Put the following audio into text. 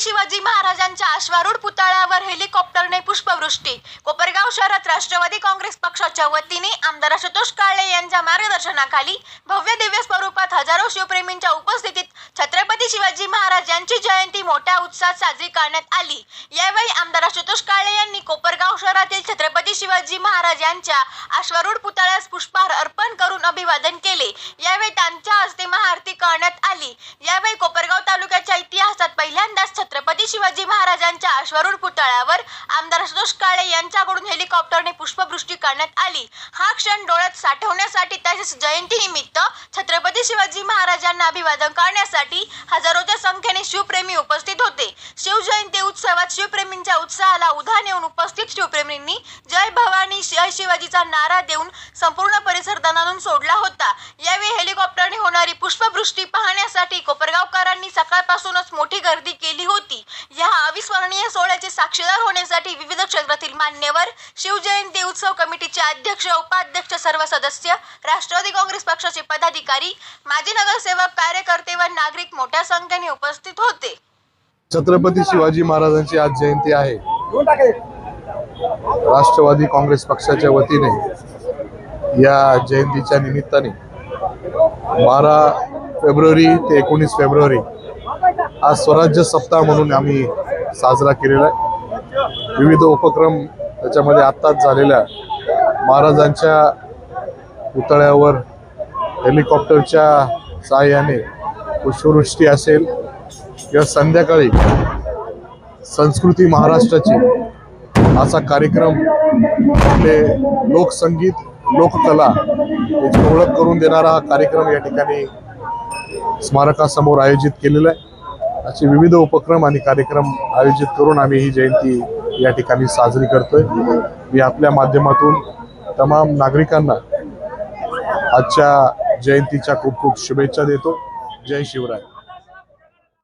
छत्रपती शिवाजी महाराजांच्या अश्वारूढ पुतळ्यावर हेलिकॉप्टरने पुष्पवृष्टी. कोपरगाव शहरात राष्ट्रवादी काँग्रेस पक्षाच्या वतीने आमदार आशुतोष काळे यांच्या मार्गदर्शनाखाली भव्य दिव्य स्वरूपात हजारो शिवप्रेमींच्या उपस्थितीत छत्रपती शिवाजी महाराज यांची जयंती मोठ्या उत्साहात साजरी करण्यात आली. यावेळी आमदार आशुतोष काळे यांनी कोपरगाव शहरातील छत्रपती शिवाजी महाराज यांच्या अश्वारूढ पुतळ्यास पुष्पहार अर्पण करून अभिवादन केले. यावेळी त्यांच्या हस्ते महाआरती करण्यात आली. यावेळी कोपरगाव तालुक्याच्या इतिहासात पहिल्यांदाच छत्रपती शिवाजी महाराजांच्या अश्वारूढ पुतळ्यावर आमदार आशुतोष काळे यांच्याकडून हेलिकॉप्टरने पुष्पवृष्टी करण्यात आली. हा क्षण डोळ्यात साठवण्यासाठी तसेच जयंतीनिमित्त छत्रपती शिवाजी महाराजांना अभिवादन करण्यासाठी हजारोच्या संख्येने शिवप्रेमी उपस्थित होते. शिवजयंती उत्सवात शिवप्रेमींच्या उत्साहाला उधाण येऊन उपस्थित शिवप्रेमींनी जय भवानी जय शिवाजीचा नारा देऊन संपूर्ण परिसर दणानून सोडला होता. यावेळी होणारी पाहण्यासाठी कोपरगावकरांनी सकाळपासूनच मोठी गर्दी केली होती. या अविस्मरणीय सोहळ्याचे साक्षीदार होण्यासाठी विविध क्षेत्रातील मान्यवर शिवजयंती उत्सव कमिटीचे अध्यक्ष उपाध्यक्ष सर्व सदस्य राष्ट्रवादी काँग्रेस पक्षाचे पदाधिकारी माजी नगरसेवक कार्यकर्ते व नागरिक मोठ्या संख्येने उपस्थित होते. छत्रपती शिवाजी महाराजांची आज जयंती आहे. राष्ट्रवादी काँग्रेस पक्षाच्या वतीने या जयंतीच्या निमित्ताने बारा फेब्रुवारी ते एकोणीस फेब्रुवारी हा स्वराज्य सप्ताह म्हणून आम्ही साजरा केलेला आहे. विविध उपक्रम त्याच्यामध्ये आत्ताच झालेल्या महाराजांच्या पुतळ्यावर हेलिकॉप्टरच्या सहाय्याने पुष्पवृष्टी असेल किंवा संध्याकाळी संस्कृती महाराष्ट्राची असा कार्यक्रम आपले लोकसंगीत लोककला याची ओळख करून देणारा हा कार्यक्रम या ठिकाणी स्मारकासमोर आयोजित केलेलं आहे. असे विविध उपक्रम आणि कार्यक्रम आयोजित करून आम्ही ही जयंती या ठिकाणी साजरी करतोय. मी आपल्या माध्यमातून तमाम नागरिकांना आजच्या जयंतीच्या खूप खूप शुभेच्छा देतो. जय शिवराय.